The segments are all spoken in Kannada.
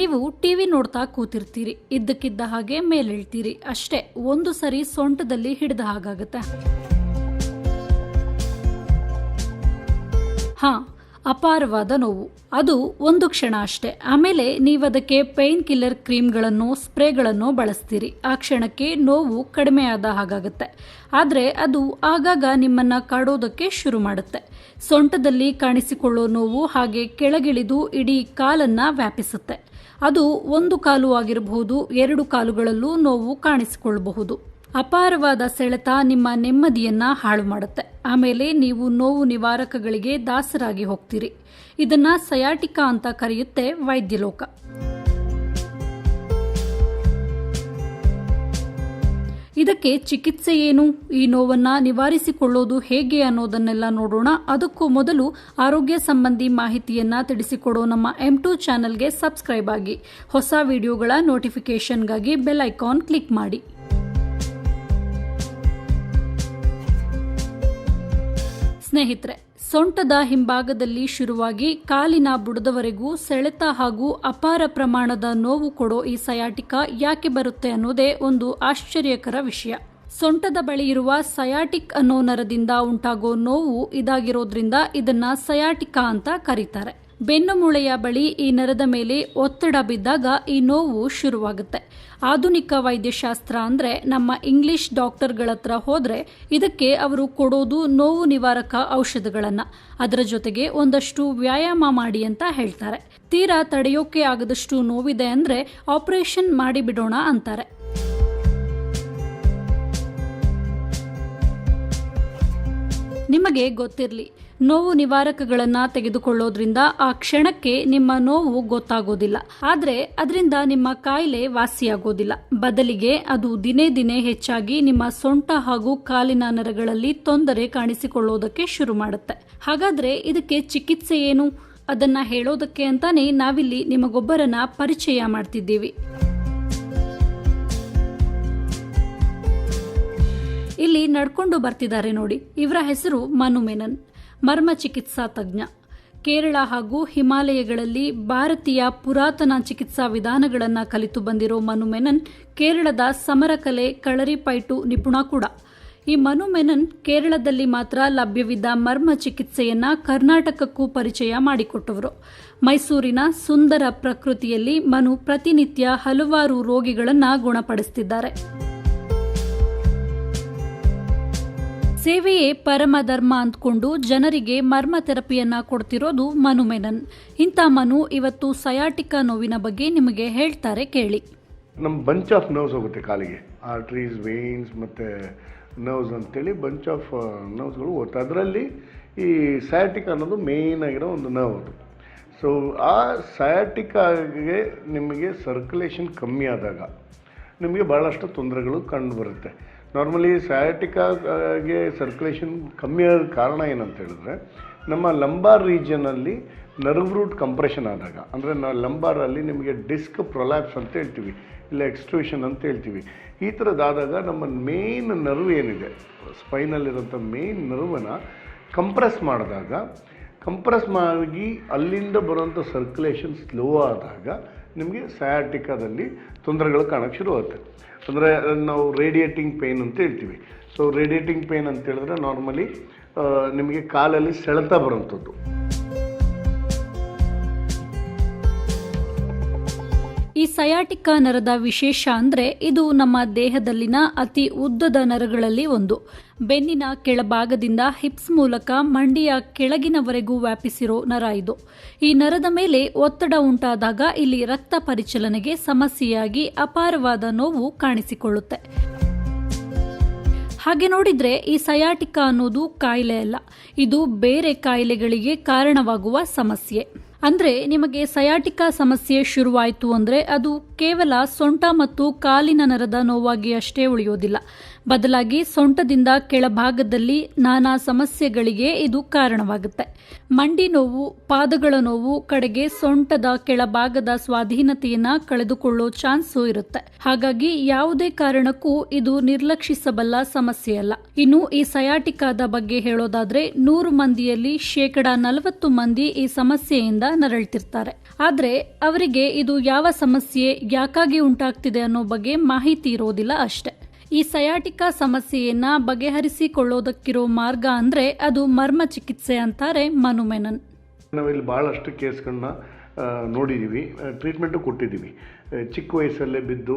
ನೀವು ಟಿ ವಿ ನೋಡ್ತಾ ಕೂತಿರ್ತೀರಿ, ಇದ್ದಕ್ಕಿದ್ದ ಹಾಗೆ ಮೇಲೆಳ್ತೀರಿ. ಅಷ್ಟೇ, ಒಂದು ಸರಿ ಸೊಂಟದಲ್ಲಿ ಹಿಡಿದ ಹಾಗಾಗತ್ತೆ. ಹಾ, ಅಪಾರವಾದ ನೋವು. ಅದು ಒಂದು ಕ್ಷಣ ಅಷ್ಟೇ. ಆಮೇಲೆ ನೀವು ಅದಕ್ಕೆ ಪೇನ್ ಕಿಲ್ಲರ್ ಕ್ರೀಮ್ಗಳನ್ನು, ಸ್ಪ್ರೇಗಳನ್ನು ಬಳಸ್ತೀರಿ. ಆ ಕ್ಷಣಕ್ಕೆ ನೋವು ಕಡಿಮೆಯಾದ ಹಾಗಾಗುತ್ತೆ. ಆದರೆ ಅದು ಆಗಾಗ ನಿಮ್ಮನ್ನು ಕಾಡೋದಕ್ಕೆ ಶುರು ಮಾಡುತ್ತೆ. ಸೊಂಟದಲ್ಲಿ ಕಾಣಿಸಿಕೊಳ್ಳೋ ನೋವು ಹಾಗೆ ಕೆಳಗಿಳಿದು ಇಡೀ ಕಾಲನ್ನು ವ್ಯಾಪಿಸುತ್ತೆ. ಅದು ಒಂದು ಕಾಲು ಆಗಿರಬಹುದು, ಎರಡು ಕಾಲುಗಳಲ್ಲೂ ನೋವು ಕಾಣಿಸಿಕೊಳ್ಳಬಹುದು. ಅಪಾರವಾದ ಸೆಳೆತ ನಿಮ್ಮ ನೆಮ್ಮದಿಯನ್ನ ಹಾಳು ಮಾಡುತ್ತೆ. ಆಮೇಲೆ ನೀವು ನೋವು ನಿವಾರಕಗಳಿಗೆ ದಾಸರಾಗಿ ಹೋಗ್ತೀರಿ. ಇದನ್ನ ಸಯಾಟಿಕಾ ಅಂತ ಕರೆಯುತ್ತೆ ವೈದ್ಯಲೋಕ. ಇದಕ್ಕೆ ಚಿಕಿತ್ಸೆ ಏನು? ಈ ನೋವನ್ನ ನಿವಾರಿಸಿಕೊಳ್ಳೋದು ಹೇಗೆ ಅನ್ನೋದನ್ನೆಲ್ಲ ನೋಡೋಣ. ಅದಕ್ಕೂ ಮೊದಲು ಆರೋಗ್ಯ ಸಂಬಂಧಿ ಮಾಹಿತಿಯನ್ನ ತಿಳಿಸಿಕೊಡೋ ನಮ್ಮ ಎಂ ಟು ಚಾನೆಲ್ಗೆ ಸಬ್ಸ್ಕ್ರೈಬ್ ಆಗಿ. ಹೊಸ ವಿಡಿಯೋಗಳ ನೋಟಿಫಿಕೇಶನ್ಗಾಗಿ ಬೆಲ್ ಐಕಾನ್ ಕ್ಲಿಕ್ ಮಾಡಿ. ಸ್ನೇಹಿತರೆ ಸೊಂಟದ ಹಿಂಭಾಗದಲ್ಲಿ ಶುರುವಾಗಿ ಕಾಲಿನ ಬುಡದವರೆಗೂ ಸೆಳೆತ ಹಾಗೂ ಅಪಾರ ಪ್ರಮಾಣದ ನೋವು ಕೊಡೋ ಈ ಸಯಾಟಿಕಾ ಯಾಕೆ ಬರುತ್ತೆ ಅನ್ನೋದೇ ಒಂದು ಆಶ್ಚರ್ಯಕರ ವಿಷಯ. ಸೊಂಟದ ಬಳಿ ಇರುವ ಸಯಾಟಿಕ್ ಅನ್ನೋ ನರದಿಂದ ಉಂಟಾಗೋ ನೋವು ಇದಾಗಿರೋದ್ರಿಂದ ಇದನ್ನ ಸಯಾಟಿಕಾ ಅಂತ ಕರೀತಾರೆ. ಬೆನ್ನು ಮೂಳೆಯ ಬಳಿ ಈ ನರದ ಮೇಲೆ ಒತ್ತಡ ಬಿದ್ದಾಗ ಈ ನೋವು ಶುರುವಾಗುತ್ತೆ. ಆಧುನಿಕ ವೈದ್ಯಶಾಸ್ತ್ರ ಅಂದ್ರೆ ನಮ್ಮ ಇಂಗ್ಲಿಷ್ ಡಾಕ್ಟರ್ಗಳ ಹತ್ರ ಹೋದರೆ ಇದಕ್ಕೆ ಅವರು ಕೊಡೋದು ನೋವು ನಿವಾರಕ ಔಷಧಗಳನ್ನು. ಅದರ ಜೊತೆಗೆ ಒಂದಷ್ಟು ವ್ಯಾಯಾಮ ಮಾಡಿ ಅಂತ ಹೇಳ್ತಾರೆ. ತೀರಾ ತಡೆಯೋಕೆ ಆಗದಷ್ಟು ನೋವಿದೆ ಅಂದ್ರೆ ಆಪರೇಷನ್ ಮಾಡಿಬಿಡೋಣ ಅಂತಾರೆ. ನಿಮಗೆ ಗೊತ್ತಿರಲಿ. ನೋವು ನಿವಾರಕಗಳನ್ನು ತೆಗೆದುಕೊಳ್ಳೋದ್ರಿಂದ ಆ ಕ್ಷಣಕ್ಕೆ ನಿಮ್ಮ ನೋವು ಗೊತ್ತಾಗೋದಿಲ್ಲ. ಆದ್ರೆ ಅದರಿಂದ ನಿಮ್ಮ ಕಾಯಿಲೆ ವಾಸಿಯಾಗೋದಿಲ್ಲ. ಬದಲಿಗೆ ಅದು ದಿನೇ ದಿನೇ ಹೆಚ್ಚಾಗಿ ನಿಮ್ಮ ಸೊಂಟ ಹಾಗೂ ಕಾಲಿನ ನರಗಳಲ್ಲಿ ತೊಂದರೆ ಕಾಣಿಸಿಕೊಳ್ಳೋದಕ್ಕೆ ಶುರು ಮಾಡುತ್ತೆ. ಹಾಗಾದ್ರೆ ಇದಕ್ಕೆ ಚಿಕಿತ್ಸೆ ಏನು? ಅದನ್ನ ಹೇಳೋದಕ್ಕೆ ಅಂತಾನೆ ನಾವಿಲ್ಲಿ ನಿಮಗೊಬ್ಬರನ್ನ ಪರಿಚಯ ಮಾಡ್ತಿದ್ದೀವಿ. ಇಲ್ಲಿ ನಡ್ಕೊಂಡು ಬರ್ತಿದ್ದಾರೆ ನೋಡಿ. ಇವರ ಹೆಸರು ಮನು ಮೆನನ್ ಮರ್ಮ ಚಿಕಿತ್ಸಾ ತಜ್ಞ. ಕೇರಳ ಹಾಗೂ ಹಿಮಾಲಯಗಳಲ್ಲಿ ಭಾರತೀಯ ಪುರಾತನ ಚಿಕಿತ್ಸಾ ವಿಧಾನಗಳನ್ನು ಕಲಿತು ಬಂದಿರೋ ಮನು ಮೆನನ್ ಕೇರಳದ ಸಮರಕಲೆ ಕಳರಿಪೈಟು ನಿಪುಣ ಕೂಡ. ಈ ಮನು ಮೆನನ್ ಕೇರಳದಲ್ಲಿ ಮಾತ್ರ ಲಭ್ಯವಿದ್ದ ಮರ್ಮ ಚಿಕಿತ್ಸೆಯನ್ನ ಕರ್ನಾಟಕಕ್ಕೂ ಪರಿಚಯ ಮಾಡಿಕೊಟ್ಟವರು. ಮೈಸೂರಿನ ಸುಂದರ ಪ್ರಕೃತಿಯಲ್ಲಿ ಮನು ಪ್ರತಿನಿತ್ಯ ಹಲವಾರು ರೋಗಿಗಳನ್ನು ಗುಣಪಡಿಸುತ್ತಿದ್ದಾರೆ ಸೇವೆಯೇ ಪರಮಧರ್ಮ ಅಂದ್ಕೊಂಡು ಜನರಿಗೆ ಮರ್ಮ ಥೆರಪಿಯನ್ನ ಕೊಡ್ತಿರೋದು ಮನು ಮೆನನ್. ಇಂಥ ಮನು ಇವತ್ತು ಸಯಾಟಿಕಾ ನೋವಿನ ಬಗ್ಗೆ ನಿಮಗೆ ಹೇಳ್ತಾರೆ ಕೇಳಿ. ನಮ್ಮ ಬಂಚ್ ಆಫ್ ನರ್ವ್ಸ್ ಹೋಗುತ್ತೆ ಕಾಲಿಗೆ. ಆರ್ಟ್ರೀಸ್ ವೇನ್ಸ್ ಮತ್ತು ನರ್ವ್ಸ್ ಅಂತೇಳಿ ಬಂಚ್ ಆಫ್ ನರ್ವ್ಸ್ಗಳು ಹೋಗುತ್ತೆ. ಅದರಲ್ಲಿ ಈ ಸಯಾಟಿಕ ಅನ್ನೋದು ಮೇಯ್ನ್ ಆಗಿರೋ ಒಂದು ನರ್ವ್ ಅದು. ಸೊ ಆ ಸಯಾಟಿಕಾಗೆ ನಿಮಗೆ ಸರ್ಕ್ಯುಲೇಷನ್ ಕಮ್ಮಿ ಆದಾಗ ನಿಮಗೆ ಭಾಳಷ್ಟು ತೊಂದರೆಗಳು ಕಂಡು ಬರುತ್ತೆ. ನಾರ್ಮಲಿ ಸಯಾಟಿಕಾಗೆ ಸರ್ಕ್ಯುಲೇಷನ್ ಕಮ್ಮಿ ಆದ ಕಾರಣ ಏನಂತ ಹೇಳಿದ್ರೆ, ನಮ್ಮ ಲಂಬಾರ್ ರೀಜನಲ್ಲಿ ನರ್ವ್ ರೂಟ್ ಕಂಪ್ರೆಷನ್ ಆದಾಗ, ಅಂದರೆ ನಾವು ಲಂಬಾರಲ್ಲಿ ನಿಮಗೆ ಡಿಸ್ಕ್ ಪ್ರೊಲ್ಯಾಪ್ಸ್ ಅಂತ ಹೇಳ್ತೀವಿ, ಇಲ್ಲ ಎಕ್ಸ್ಟ್ರೂಷನ್ ಅಂತ ಹೇಳ್ತೀವಿ, ಈ ಥರದ್ದಾದಾಗ ನಮ್ಮ ಮೇನ್ ನರ್ವ್ ಏನಿದೆ ಸ್ಪೈನಲ್ಲಿರೋಂಥ ಮೇನ್ ನರ್ವನ ಕಂಪ್ರೆಸ್ ಮಾಡಿದಾಗ ಕಂಪ್ರೆಸ್ ಮಾಡಿ ಅಲ್ಲಿಂದ ಬರೋಂಥ ಸರ್ಕ್ಯುಲೇಷನ್ ಸ್ಲೋ ಆದಾಗ ನಿಮಗೆ ಸಯಾಟಿಕಾದಲ್ಲಿ ತೊಂದರೆಗಳು ಕಾಣೋಕ್ಕೆ ಶುರುವಾಗುತ್ತೆ ಅಂದರೆ ನಾವು ರೇಡಿಯೇಟಿಂಗ್ ಪೇನ್ ಅಂತ ಹೇಳ್ತೀವಿ. ಸೊ ರೇಡಿಯೇಟಿಂಗ್ ಪೇನ್ ಅಂತ ಹೇಳಿದ್ರೆ ನಾರ್ಮಲಿ ನಿಮಗೆ ಕಾಲಲ್ಲಿ ಸೆಳೆತ ಬರುವಂಥದ್ದು. ಈ ಸಯಾಟಿಕಾ ನರದ ವಿಶೇಷ ಅಂದರೆ ಇದು ನಮ್ಮ ದೇಹದಲ್ಲಿನ ಅತಿ ಉದ್ದದ ನರಗಳಲ್ಲಿ ಒಂದು. ಬೆನ್ನಿನ ಕೆಳಭಾಗದಿಂದ ಹಿಪ್ಸ್ ಮೂಲಕ ಮಂಡಿಯ ಕೆಳಗಿನವರೆಗೂ ವ್ಯಾಪಿಸಿರೋ ನರ ಇದು. ಈ ನರದ ಮೇಲೆ ಒತ್ತಡ ಉಂಟಾದಾಗ ಇಲ್ಲಿ ರಕ್ತ ಪರಿಚಲನೆಗೆ ಸಮಸ್ಯೆಯಾಗಿ ಅಪಾರವಾದ ನೋವು ಕಾಣಿಸಿಕೊಳ್ಳುತ್ತೆ. ಹಾಗೆ ನೋಡಿದ್ರೆ ಈ ಸಯಾಟಿಕಾ ಅನ್ನೋದು ಕಾಯಿಲೆ ಅಲ್ಲ. ಇದು ಬೇರೆ ಕಾಯಿಲೆಗಳಿಗೆ ಕಾರಣವಾಗುವ ಸಮಸ್ಯೆ. ಅಂದ್ರೆ ನಿಮಗೆ ಸಯಾಟಿಕಾ ಸಮಸ್ಯೆ ಶುರುವಾಯಿತು ಅಂದ್ರೆ ಅದು ಕೇವಲ ಸೊಂಟ ಮತ್ತು ಕಾಲಿನ ನರದ ನೋವಾಗಿ ಅಷ್ಟೇ ಉಳಿಯೋದಿಲ್ಲ. ಬದಲಾಗಿ ಸೊಂಟದಿಂದ ಕೆಳಭಾಗದಲ್ಲಿ ನಾನಾ ಸಮಸ್ಯೆಗಳಿಗೆ ಇದು ಕಾರಣವಾಗುತ್ತೆ. ಮಂಡಿ ನೋವು, ಪಾದಗಳ ನೋವು, ಕಡೆಗೆ ಸೊಂಟದ ಕೆಳಭಾಗದ ಸ್ವಾಧೀನತೆಯನ್ನು ಕಳೆದುಕೊಳ್ಳೋ ಚಾನ್ಸು ಇರುತ್ತೆ. ಹಾಗಾಗಿ ಯಾವುದೇ ಕಾರಣಕ್ಕೂ ಇದು ನಿರ್ಲಕ್ಷಿಸಬಲ್ಲ ಸಮಸ್ಯೆಯಲ್ಲ ಇನ್ನು ಈ ಸಯಾಟಿಕಾದ ಬಗ್ಗೆ ಹೇಳೋದಾದ್ರೆ ನೂರು ಮಂದಿಯಲ್ಲಿ ಶೇಕಡ ನಲವತ್ತು ಮಂದಿ ಈ ಸಮಸ್ಯೆಯಿಂದ ನರಳ್ತಿರ್ತಾರೆ. ಆದ್ರೆ ಅವರಿಗೆ ಇದು ಯಾವ ಸಮಸ್ಯೆ, ಯಾಕಾಗಿ ಉಂಟಾಗ್ತಿದೆ ಅನ್ನೋ ಬಗ್ಗೆ ಮಾಹಿತಿ ಇರೋದಿಲ್ಲ ಅಷ್ಟೆ. ಈ ಸಯಾಟಿಕಾ ಸಮಸ್ಯೆಯನ್ನ ಬಗೆಹರಿಸಿಕೊಳ್ಳೋದಕ್ಕಿರೋ ಮಾರ್ಗ ಅಂದ್ರೆ ಅದು ಮರ್ಮ ಚಿಕಿತ್ಸೆ ಅಂತಾರೆ ಮನುಮೆನನ್ ನಾವಿಲ್ಲಿ ಭಾಳಷ್ಟು ಕೇಸ್ಗಳನ್ನ ನೋಡಿದ್ದೀವಿ ಟ್ರೀಟ್ಮೆಂಟು ಕೊಟ್ಟಿದ್ದೀವಿ ಚಿಕ್ಕ ವಯಸ್ಸಲ್ಲೇ ಬಿದ್ದು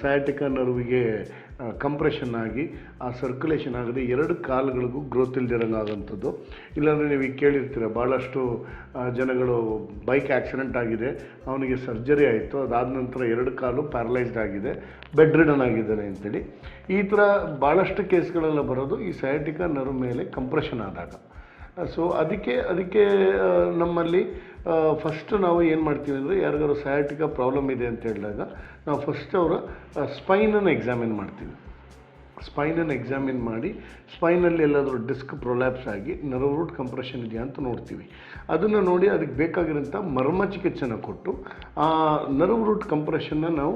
ಸಯಾಟಿಕ ನರ್ವಿಗೆ ಕಂಪ್ರೆಷನ್ ಆಗಿ, ಆ ಸರ್ಕ್ಯುಲೇಷನ್ ಆಗದೆ ಎರಡು ಕಾಲುಗಳಿಗೂ ಗ್ರೋತ್ ಇಲ್ದಿರಂಗೆ ಇಲ್ಲಾಂದರೆ ನೀವು ಈಗ ಕೇಳಿರ್ತೀರ ಭಾಳಷ್ಟು ಜನಗಳು ಬೈಕ್ ಆಕ್ಸಿಡೆಂಟ್ ಆಗಿದೆ, ಅವನಿಗೆ ಸರ್ಜರಿ ಆಯಿತು, ಅದಾದ ನಂತರ ಎರಡು ಕಾಲು ಪ್ಯಾರಲೈಸ್ಡ್ ಆಗಿದೆ ಬೆಡ್ ರಿಡನ್ ಆಗಿದ್ದಾನೆ ಅಂತೇಳಿ. ಈ ಥರ ಭಾಳಷ್ಟು ಕೇಸ್ಗಳೆಲ್ಲ ಬರೋದು ಈ ಸಯಾಟಿಕ ನರ್ವ್ ಮೇಲೆ ಕಂಪ್ರೆಷನ್ ಆದಾಗ. ಸೊ ಅದಕ್ಕೆ ಅದಕ್ಕೆ ನಮ್ಮಲ್ಲಿ ಫಸ್ಟ್ ನಾವು ಏನು ಮಾಡ್ತೀವಿ ಅಂದರೆ ಯಾರಿಗಾರು ಸಯಾಟಿಕ ಪ್ರಾಬ್ಲಮ್ ಇದೆ ಅಂತ ಹೇಳಿದಾಗ ನಾವು ಫಸ್ಟ್ ಅವರ ಸ್ಪೈನನ್ನು ಎಕ್ಸಾಮಿನ್ ಮಾಡ್ತೀವಿ. ಸ್ಪೈನನ್ನು ಎಕ್ಸಾಮಿನ್ ಮಾಡಿ ಸ್ಪೈನಲ್ಲಿ ಎಲ್ಲಾದರೂ ಡಿಸ್ಕ್ ಪ್ರೊಲ್ಯಾಪ್ಸ್ ಆಗಿ ನರ್ವ್ ರೂಟ್ ಕಂಪ್ರೆಷನ್ ಇದೆಯಾ ಅಂತ ನೋಡ್ತೀವಿ. ಅದನ್ನು ನೋಡಿ ಅದಕ್ಕೆ ಬೇಕಾಗಿರೋಂಥ ಮರ್ಮ ಚಿಕಿತ್ಸೆನ ಕೊಟ್ಟು, ಆ ನರ್ವ್ ರೂಟ್ ಕಂಪ್ರೆಷನ್ನ ನಾವು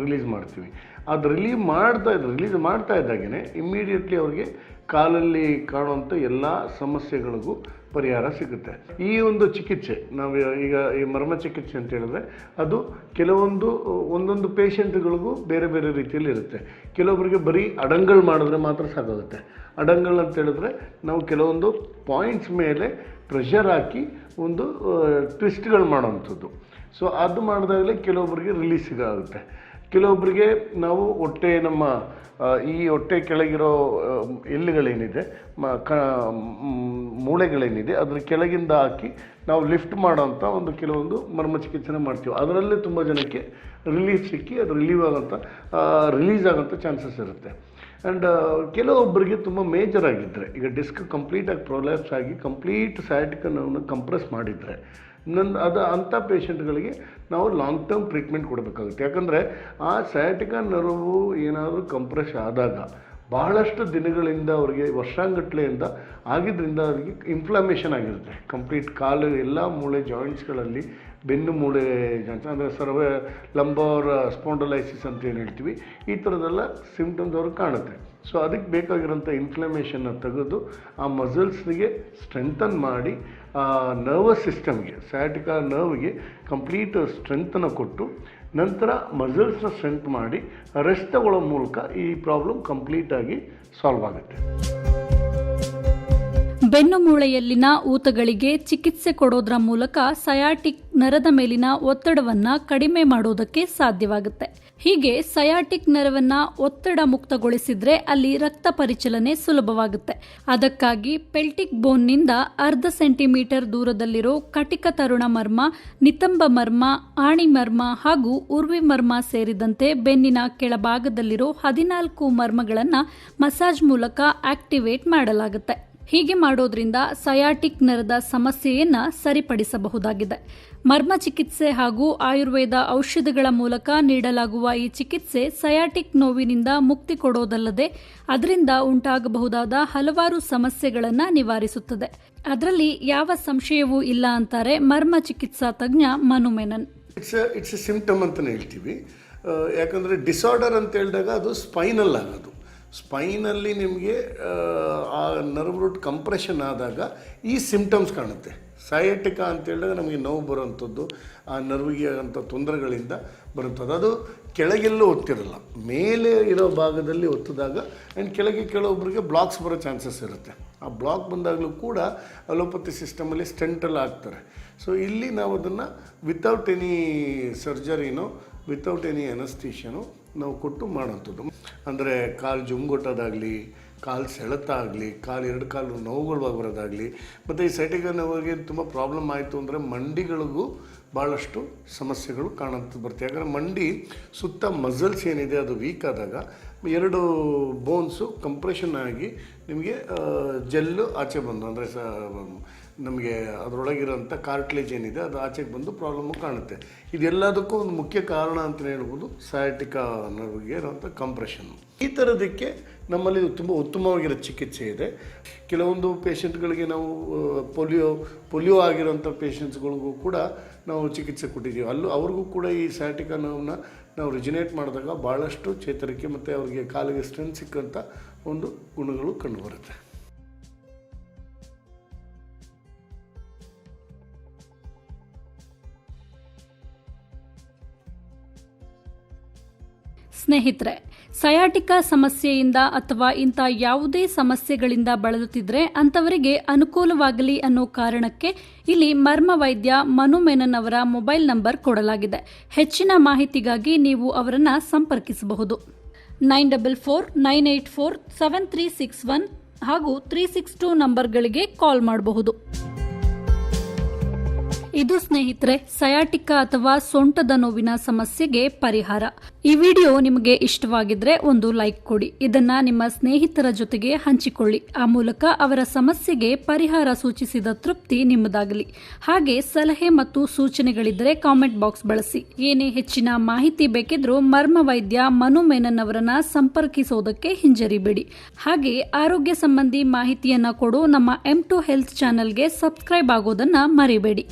ರಿಲೀಸ್ ಮಾಡ್ತೀವಿ. ಅದು ರಿಲೀವ್ ಮಾಡ್ತಾ ರಿಲೀಸ್ ಮಾಡ್ತಾ ಇದ್ದಾಗೇ ಇಮ್ಮಿಡಿಯೇಟ್ಲಿ ಅವ್ರಿಗೆ ಕಾಲಲ್ಲಿ ಕಾಣುವಂಥ ಎಲ್ಲ ಸಮಸ್ಯೆಗಳಿಗೂ ಪರಿಹಾರ ಸಿಗುತ್ತೆ. ಈ ಒಂದು ಚಿಕಿತ್ಸೆ, ನಾವು ಈಗ ಈ ಮರ್ಮ ಚಿಕಿತ್ಸೆ ಅಂತ ಹೇಳಿದ್ರೆ, ಅದು ಕೆಲವೊಂದು, ಒಂದೊಂದು ಪೇಷಂಟ್ಗಳಿಗೂ ಬೇರೆ ಬೇರೆ ರೀತಿಯಲ್ಲಿ ಇರುತ್ತೆ. ಕೆಲವೊಬ್ಬರಿಗೆ ಬರೀ ಅಡಂಗಳು ಮಾಡಿದ್ರೆ ಮಾತ್ರ ಸಾಕಾಗುತ್ತೆ. ಅಡಂಗಳು ಅಂತ ಹೇಳಿದ್ರೆ, ನಾವು ಕೆಲವೊಂದು ಪಾಯಿಂಟ್ಸ್ ಮೇಲೆ ಪ್ರೆಷರ್ ಹಾಕಿ ಒಂದು ಟ್ವಿಸ್ಟ್ಗಳು ಮಾಡೋವಂಥದ್ದು. ಸೊ ಅದು ಮಾಡಿದಾಗಲೇ ಕೆಲವೊಬ್ಬರಿಗೆ ರಿಲೀಸ್ ಸಿಗುತ್ತೆ ಕೆಲವೊಬ್ಬರಿಗೆ ನಾವು ಹೊಟ್ಟೆ ನಮ್ಮ ಈ ಹೊಟ್ಟೆ ಕೆಳಗಿರೋ ಎಲ್ಲುಗಳೇನಿದೆ ಮ, ಕ ಮೂಳೆಗಳೇನಿದೆ, ಅದ್ರ ಕೆಳಗಿಂದ ಹಾಕಿ ನಾವು ಲಿಫ್ಟ್ ಮಾಡೋಂಥ ಒಂದು ಕೆಲವೊಂದು ಮರ್ಮ ಚಿಕಿತ್ಸೆನ ಮಾಡ್ತೀವಿ. ಅದರಲ್ಲೇ ತುಂಬ ಜನಕ್ಕೆ ರಿಲೀಫ್ ಸಿಕ್ಕಿ ಅದು ರಿಲೀವ್ ಆಗೋಂಥ ರಿಲೀಸ್ ಆಗೋಂಥ ಚಾನ್ಸಸ್ ಇರುತ್ತೆ. ಆ್ಯಂಡ್ ಕೆಲವೊಬ್ಬರಿಗೆ ತುಂಬ ಮೇಜರ್ ಆಗಿದ್ದರೆ ಈಗ ಡಿಸ್ಕ್ ಕಂಪ್ಲೀಟಾಗಿ ಪ್ರೊಲ್ಯಾಪ್ಸ್ ಆಗಿ ಕಂಪ್ಲೀಟ್ ಸ್ಯಾಟಿಕನ್ನು ಕಂಪ್ರೆಸ್ ಮಾಡಿದರೆ ನನ್ನ ಅದು ಅಂಥ ಪೇಷಂಟ್ಗಳಿಗೆ ನಾವು ಲಾಂಗ್ ಟರ್ಮ್ ಟ್ರೀಟ್ಮೆಂಟ್ ಕೊಡಬೇಕಾಗುತ್ತೆ. ಯಾಕಂದರೆ ಆ ಸಯಾಟಿಕ ನರವು ಏನಾದರೂ ಕಂಪ್ರೆಸ್ ಆದಾಗ ಬಹಳಷ್ಟು ದಿನಗಳಿಂದ ಅವರಿಗೆ ವರ್ಷಾಂಗಟ್ಲೆಯಿಂದ ಆಗಿದ್ದರಿಂದ ಅವರಿಗೆ ಇನ್ಫ್ಲಮೇಷನ್ ಆಗಿರುತ್ತೆ. ಕಂಪ್ಲೀಟ್ ಕಾಲು ಎಲ್ಲ ಮೂಳೆ ಜಾಯಿಂಟ್ಸ್ಗಳಲ್ಲಿ ಬೆನ್ನು ಮೂಳೆ ಜಾಯಿಂಟ್ಸ್ ಅಂದರೆ ಸರ್ವ ಲಂಬೋರ್ ಸ್ಪಾಂಡಲೈಸಿಸ್ ಅಂತ ಏನು ಹೇಳ್ತೀವಿ, ಈ ಥರದ್ದೆಲ್ಲ ಸಿಮ್ಟಮ್ಸ್ ಅವ್ರಿಗೆ ಕಾಣುತ್ತೆ. ಸೊ ಅದಕ್ಕೆ ಬೇಕಾಗಿರೋಂಥ ಇನ್ಫ್ಲಮೇಷನ್ನ ತೆಗೆದು ಆ ಮಸಲ್ಸ್ನಿಗೆ ಸ್ಟ್ರೆಂಥನ್ ಮಾಡಿ ನರ್ವಸ್ ಸಿಸ್ಟಮ್ಗೆ ಸ್ಯಾಟಿಕಾ ನರ್ವ್ಗೆ ಕಂಪ್ಲೀಟ್ ಸ್ಟ್ರೆಂಥನ್ನು ಕೊಟ್ಟು ನಂತರ ಮಸಲ್ಸ್ನ ಸ್ಟ್ರೆಂತ್ ಮಾಡಿ ರೆಸ್ಟ್ ತಗೊಳ್ಳೋ ಮೂಲಕ ಈ ಪ್ರಾಬ್ಲಮ್ ಕಂಪ್ಲೀಟಾಗಿ ಸಾಲ್ವ್ ಆಗುತ್ತೆ. ಬೆನ್ನು ಮೂಳೆಯಲ್ಲಿನ ಊತಗಳಿಗೆ ಚಿಕಿತ್ಸೆ ಕೊಡೋದ್ರ ಮೂಲಕ ಸಯಾಟಿಕ್ ನರದ ಮೇಲಿನ ಒತ್ತಡವನ್ನು ಕಡಿಮೆ ಮಾಡೋದಕ್ಕೆ ಸಾಧ್ಯವಾಗುತ್ತೆ. ಹೀಗೆ ಸಯಾಟಿಕ್ ನರವನ್ನ ಒತ್ತಡ ಮುಕ್ತಗೊಳಿಸಿದ್ರೆ ಅಲ್ಲಿ ರಕ್ತ ಪರಿಚಲನೆ ಸುಲಭವಾಗುತ್ತೆ. ಅದಕ್ಕಾಗಿ ಪೆಲ್ಟಿಕ್ ಬೋನ್ನಿಂದ ಅರ್ಧ ಸೆಂಟಿಮೀಟರ್ ದೂರದಲ್ಲಿರೋ ಕಟಿಕ ತರುಣ ಮರ್ಮ, ನಿತಂಬ ಮರ್ಮ, ಆಣಿ ಮರ್ಮ ಹಾಗೂ ಉರ್ವಿ ಮರ್ಮ ಸೇರಿದಂತೆ ಬೆನ್ನಿನ ಕೆಳಭಾಗದಲ್ಲಿರೋ ಹದಿನಾಲ್ಕು ಮರ್ಮಗಳನ್ನ ಮಸಾಜ್ ಮೂಲಕ ಆಕ್ಟಿವೇಟ್ ಮಾಡಲಾಗುತ್ತೆ. ಹೀಗೆ ಮಾಡೋದ್ರಿಂದ ಸಯಾಟಿಕ್ ನರದ ಸಮಸ್ಯೆಯನ್ನ ಸರಿಪಡಿಸಬಹುದಾಗಿದೆ. ಮರ್ಮ ಚಿಕಿತ್ಸೆ ಹಾಗೂ ಆಯುರ್ವೇದ ಔಷಧಗಳ ಮೂಲಕ ನೀಡಲಾಗುವ ಈ ಚಿಕಿತ್ಸೆ ಸಯಾಟಿಕ್ ನೋವಿನಿಂದ ಮುಕ್ತಿ ಕೊಡೋದಲ್ಲದೆ ಅದರಿಂದ ಉಂಟಾಗಬಹುದಾದ ಹಲವಾರು ಸಮಸ್ಯೆಗಳನ್ನು ನಿವಾರಿಸುತ್ತದೆ. ಅದರಲ್ಲಿ ಯಾವ ಸಂಶಯವೂ ಇಲ್ಲ ಅಂತಾರೆ ಮರ್ಮ ಚಿಕಿತ್ಸಾ ತಜ್ಞ ಮನು ಮೆನನ್. ಇಟ್ಸ್ ಇಟ್ಸ್ ಅಂತಲೇ ಹೇಳ್ತೀವಿ. ಯಾಕಂದರೆ ಡಿಸಾರ್ಡರ್ ಅಂತ ಹೇಳಿದಾಗ ಅದು ಸ್ಪೈನಲ್ ಆಗೋದು ಸ್ಪೈನಲ್ಲಿ ನಿಮಗೆ, ಆ ನರ್ವ್ ರೂಟ್ ಕಂಪ್ರೆಷನ್ ಆದಾಗ ಈ ಸಿಂಪ್ಟಮ್ಸ್ ಕಾಣುತ್ತೆ. ಸಯಟಿಕ ಅಂತ ಹೇಳಿದ್ರೆ ನಮಗೆ ನೋವು ಬರುವಂಥದ್ದು, ಆ ನರ್ವಿಗೆ ಆಗೋಂಥ ತೊಂದರೆಗಳಿಂದ ಬರುತ್ತದೆ ಅದು ಕೆಳಗೆಲ್ಲೂ ಒತ್ತಿರಲ್ಲ. ಮೇಲೆ ಇರೋ ಭಾಗದಲ್ಲಿ ಒತ್ತಿದಾಗ ಆ್ಯಂಡ್ ಕೆಳಗೆ ಕೆಲವೊಬ್ಬರಿಗೆ ಬ್ಲಾಕ್ಸ್ ಬರೋ ಚಾನ್ಸಸ್ ಇರುತ್ತೆ. ಆ ಬ್ಲಾಕ್ ಬಂದಾಗಲೂ ಕೂಡ ಅಲೋಪತಿ ಸಿಸ್ಟಮಲ್ಲಿ ಸ್ಟೆಂಟಲ್ಲಿ ಹಾಕ್ತಾರೆ ಸೊ ಇಲ್ಲಿ ನಾವು ಅದನ್ನು ವಿತೌಟ್ ಎನಿ ಸರ್ಜರಿನೋ ವಿತೌಟ್ ಎನಿ ಅನಸ್ತೀಷನು ನಾವು ಕೊಟ್ಟು ಮಾಡೋಂಥದ್ದು ಅಂದರೆ ಕಾಲು ಜುಮ್ಗೊಟ್ಟೋದಾಗಲಿ, ಕಾಲು ಸೆಳೆತ ಆಗಲಿ ಕಾಲು ಎರಡು ಕಾಲು ನೋವುಗಳು ಬರೋದಾಗಲಿ, ಮತ್ತು ಈ ಸೈಟಿಗ ನೋವಿಗೆ ತುಂಬ ಪ್ರಾಬ್ಲಮ್ ಆಯಿತು ಅಂದರೆ ಮಂಡಿಗಳಿಗೂ ಭಾಳಷ್ಟು ಸಮಸ್ಯೆಗಳು ಕಾಣಂತ ಬರುತ್ತೆ. ಯಾಕಂದರೆ ಮಂಡಿ ಸುತ್ತ ಮಸಲ್ಸ್ ಏನಿದೆ, ಅದು ವೀಕ್ ಆದಾಗ ಎರಡು ಬೋನ್ಸು ಕಂಪ್ರೆಷನ್ ಆಗಿ ನಿಮಗೆ ಜೆಲ್ಲು ಆಚೆ ಬಂದು, ಅಂದರೆ ಸ ನಮಗೆ ಅದರೊಳಗಿರೋಂಥ ಕಾರ್ಟ್ಲೇಜ್ ಏನಿದೆ, ಅದು ಆಚೆಗೆ ಬಂದು ಪ್ರಾಬ್ಲಮ್ಮು ಕಾಣುತ್ತೆ. ಇದೆಲ್ಲದಕ್ಕೂ ಒಂದು ಮುಖ್ಯ ಕಾರಣ ಅಂತಲೇ ಹೇಳ್ಬೋದು ಸಯಾಟಿಕಾ ನರ್ವ್ಗೆ ಇರೋಂಥ ಕಂಪ್ರೆಷನ್ ಈ ಥರದಕ್ಕೆ ನಮ್ಮಲ್ಲಿ ತುಂಬ ಉತ್ತಮವಾಗಿರೋ ಚಿಕಿತ್ಸೆ ಇದೆ. ಕೆಲವೊಂದು ಪೇಷಂಟ್ಗಳಿಗೆ ನಾವು ಪೋಲಿಯೋ ಪೋಲಿಯೋ ಆಗಿರೋಂಥ ಪೇಷಂಟ್ಸ್ಗಳಿಗೂ ಕೂಡ ನಾವು ಚಿಕಿತ್ಸೆ ಕೊಟ್ಟಿದ್ದೀವಿ. ಅಲ್ಲೂ ಅವ್ರಿಗೂ ಕೂಡ ಈ ಸ್ಯಾಟಿಕ ನೋವನ್ನ ನಾವು ರಿಜಿನೇಟ್ ಮಾಡಿದಾಗ ಭಾಳಷ್ಟು ಚೇತರಿಕೆ ಮತ್ತು ಅವರಿಗೆ ಕಾಲಿಗೆ ಸ್ಟ್ರೆಂತ್ ಸಿಕ್ಕಂಥ ಒಂದು ಗುಣಗಳು ಕಂಡುಬರುತ್ತೆ ಸ್ನೇಹಿತರೆ, ಸಯಾಟಿಕಾ ಸಮಸ್ಯೆಯಿಂದ ಅಥವಾ ಇಂಥ ಯಾವುದೇ ಸಮಸ್ಯೆಗಳಿಂದ ಬಳಲುತ್ತಿದ್ರೆ ಅಂಥವರಿಗೆ ಅನುಕೂಲವಾಗಲಿ ಅನ್ನೋ ಕಾರಣಕ್ಕೆ ಇಲ್ಲಿ ಮರ್ಮ ವೈದ್ಯ ಮನು ಮೆನನ್ ಅವರ ಮೊಬೈಲ್ ನಂಬರ್ ಕೊಡಲಾಗಿದೆ. ಹೆಚ್ಚಿನ ಮಾಹಿತಿಗಾಗಿ ನೀವು ಅವರನ್ನು ಸಂಪರ್ಕಿಸಬಹುದು. Nine double four, nine eight four, seven three six one ಹಾಗೂ ತ್ರೀ ಸಿಕ್ಸ್ ಟೂ ನಂಬರ್ಗಳಿಗೆ ಕಾಲ್ ಮಾಡಬಹುದು. ಇದು ಸ್ನೇಹಿತರೆ, ಸಯಾಟಿಕಾ ಅಥವಾ ಸೊಂಟದ ನೋವಿನ ಸಮಸ್ಯೆಗೆ ಪರಿಹಾರ. ಈ ವಿಡಿಯೋ ನಿಮಗೆ ಇಷ್ಟವಾಗಿದ್ರೆ ಒಂದು ಲೈಕ್ ಕೊಡಿ. ಇದನ್ನ ನಿಮ್ಮ ಸ್ನೇಹಿತರ ಜೊತೆಗೆ ಹಂಚಿಕೊಳ್ಳಿ. ಆ ಮೂಲಕ ಅವರ ಸಮಸ್ಯೆಗೆ ಪರಿಹಾರ ಸೂಚಿಸಿದ ತೃಪ್ತಿ ನಿಮ್ಮದಾಗಲಿ. ಹಾಗೆ ಸಲಹೆ ಮತ್ತು ಸೂಚನೆಗಳಿದ್ದರೆ ಕಾಮೆಂಟ್ ಬಾಕ್ಸ್ ಬಳಸಿ. ಏನೇ ಹೆಚ್ಚಿನ ಮಾಹಿತಿ ಬೇಕಿದ್ರೂ ಮರ್ಮ ವೈದ್ಯ ಮನು ಮೇನನ್ ಅವರನ್ನ ಸಂಪರ್ಕಿಸೋದಕ್ಕೆ ಹಿಂಜರಿಬೇಡಿ. ಹಾಗೆ ಆರೋಗ್ಯ ಸಂಬಂಧಿ ಮಾಹಿತಿಯನ್ನ ಕೊಡೋ ನಮ್ಮ ಎಂ ಟು ಹೆಲ್ತ್ ಚಾನೆಲ್ಗೆ ಸಬ್ಸ್ಕ್ರೈಬ್ ಆಗೋದನ್ನ ಮರಿಬೇಡಿ.